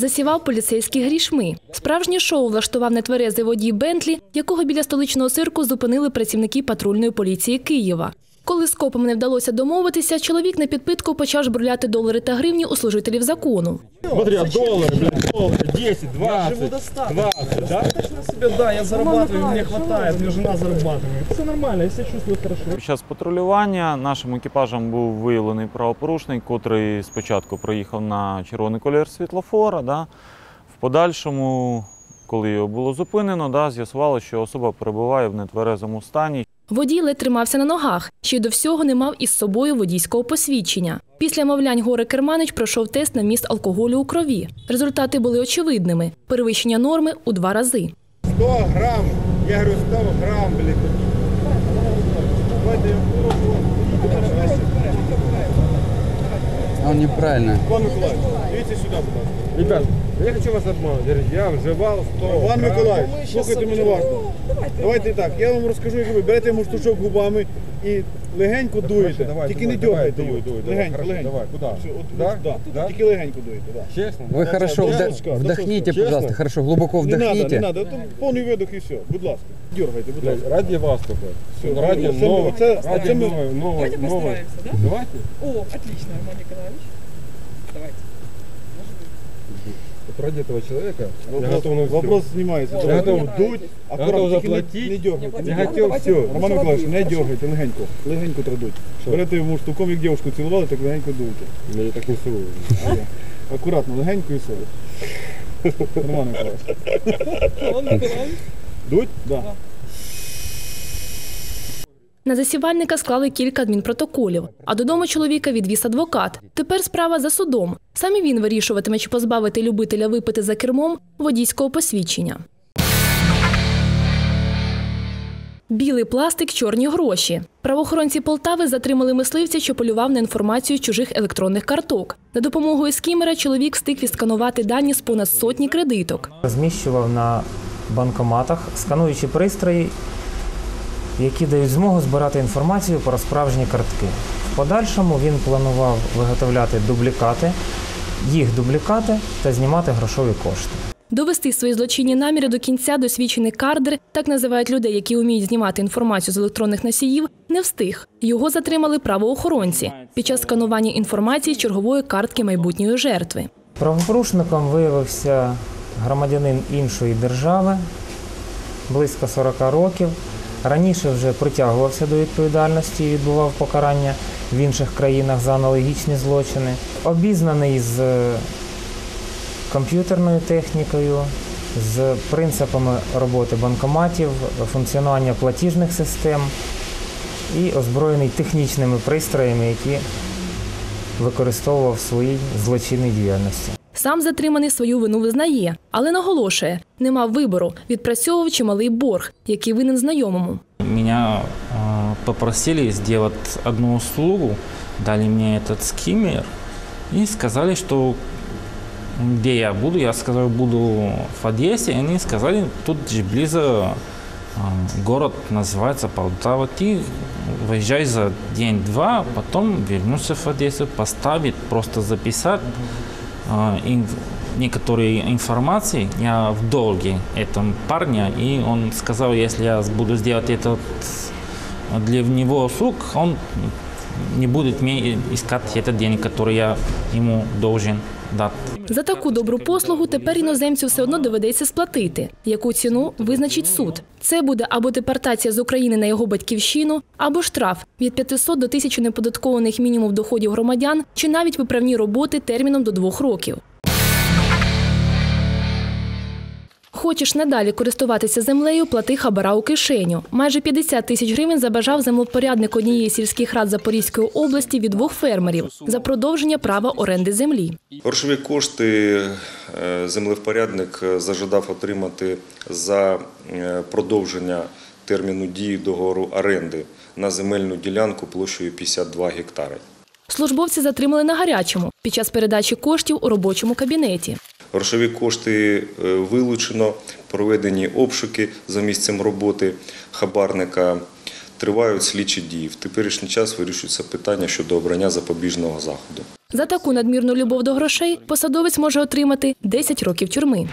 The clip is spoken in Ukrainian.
засівав поліцейські грішми. Справжнє шоу влаштував нетверезий водій Бентлі, якого біля столичного цирку зупинили працівники патрульної поліції Києва. Коли з копом не вдалося домовитися, чоловік на підпитку почав жбурляти долари та гривні у служителів закону. Смотри, а доллары, блядь, доллары, 10, 20, 20, да? На себе, да, я зарабатываю, мне хватает, мне жена зарабатывает. Все нормально, я себя чувствую хорошо. Під час патрулювання нашим екіпажем був виявлений правопорушник, котрий спочатку проїхав на червоний колір світлофора. Да. В подальшому, коли його було зупинено, да, з'ясувалося, що особа перебуває в нетверезому стані. Водій ледь тримався на ногах, ще й до всього не мав із собою водійського посвідчення. Після мовлянь горе Керманич пройшов тест на міст алкоголю у крові. Результати були очевидними: перевищення норми у два рази. 100 грамм, я говорю 100 грамм, блядь. Давайте я Он неправильно. Миколаевич, видите сюда, будь ласка. Ребят, я хочу вас обмануть. Я вживав 100 Іван Миколаївич, слухайте мене уважно. Давайте так, я вам розкажу, як ви берете йому штучок губами і легенько дуєте. Тільки не дергайте його. Легенько, легенько. Давай, куда? Все, от, Да? да, Да? Тільки легенько дуєте, да. Честно? Вы хорошо да, вдох- Сашка, да, вдохните, Сашка, пожалуйста, хорошо, глубоко Не надо, не вдохните. надо, повний видох і все. Будь ласка, дергайте, будь ласка. Ради вас только. Всё, ради це- нового, це- ради це ми- новой, новой, Давайте новой. постараемся, да? Давайте. О, отлично, Роман Николаевич. Давайте. Ради этого человека я Вопрос, готов на все. вопрос снимается. Я готов дуть, я готов заплатить. не дергайте. Я хотел все. Роман Миколаївич, не дергайте, легенько. Легенько традуть. Берете йому штуком, як дівчинку цілували, так легенько дуйте. Я так не целую. Аккуратно, легенько і все. Роман Миколаївич. Роман Николаевич. Дуть? Да. На засівальника склали кілька адмінпротоколів, а додому чоловіка відвіз адвокат. Тепер справа за судом. Саме він вирішуватиме, чи позбавити любителя випити за кермом водійського посвідчення. Білий пластик, чорні гроші. Правоохоронці Полтави затримали мисливця, що полював на інформацію чужих електронних карток. За допомогою скімера чоловік встиг відсканувати дані з понад сотні кредиток. розміщував на банкоматах скануючі пристрої, які дають змогу збирати інформацію про справжні картки. В подальшому він планував виготовляти дублікати, їх дублікати та знімати грошові кошти. Довести свої злочинні наміри до кінця досвідчений кардер, так називають людей, які вміють знімати інформацію з електронних носіїв, не встиг. Його затримали правоохоронці під час сканування інформації з чергової картки майбутньої жертви. Правопорушником виявився громадянин іншої держави близько 40 років. Раніше вже притягувався до відповідальності і відбував покарання в інших країнах за аналогічні злочини. Обізнаний з е, комп'ютерною технікою, з принципами роботи банкоматів, функціонування платіжних систем і озброєний технічними пристроями, які використовував в своїй злочинній діяльності. Сам затриманий свою вину визнає, але наголошує, не мав вибору, відпрацьовував чималий борг, який винен знайомому. Меня э, попросили сделать одну услугу, дали мне этот скиммер и сказали, что где я буду. Я сказал, буду в Одессе. И они сказали, тут же близко э, город называется Полтава. Ты выезжай за день-два, потом вернешься в Одессу, поставить, просто записать Ин- некоторые информации. Я в долге этом парня, и он сказал, если я буду сделать этот для него услуг, он не будет мне искать этот денег, который я ему должен дати. За таку добру послугу тепер іноземцю все одно доведеться сплатити. Яку ціну визначить суд? Це буде або депортація з України на його батьківщину, або штраф від 500 до 1000 неподаткованих мінімум доходів громадян, чи навіть виправні роботи терміном до двох років. Хочеш надалі користуватися землею, плати хабара у кишеню. Майже 50 тисяч гривень забажав землепорядник однієї сільських рад Запорізької області від двох фермерів за продовження права оренди землі. Грошові кошти е, землевпорядник е, зажадав отримати за е, продовження терміну дії договору оренди на земельну ділянку площею 52 гектари. Службовці затримали на гарячому під час передачі коштів у робочому кабінеті. Грошові кошти е, вилучено, проведені обшуки за місцем роботи хабарника. Тривають слідчі дії. В теперішній час вирішується питання щодо обрання запобіжного заходу. За таку надмірну любов до грошей посадовець може отримати 10 років тюрми.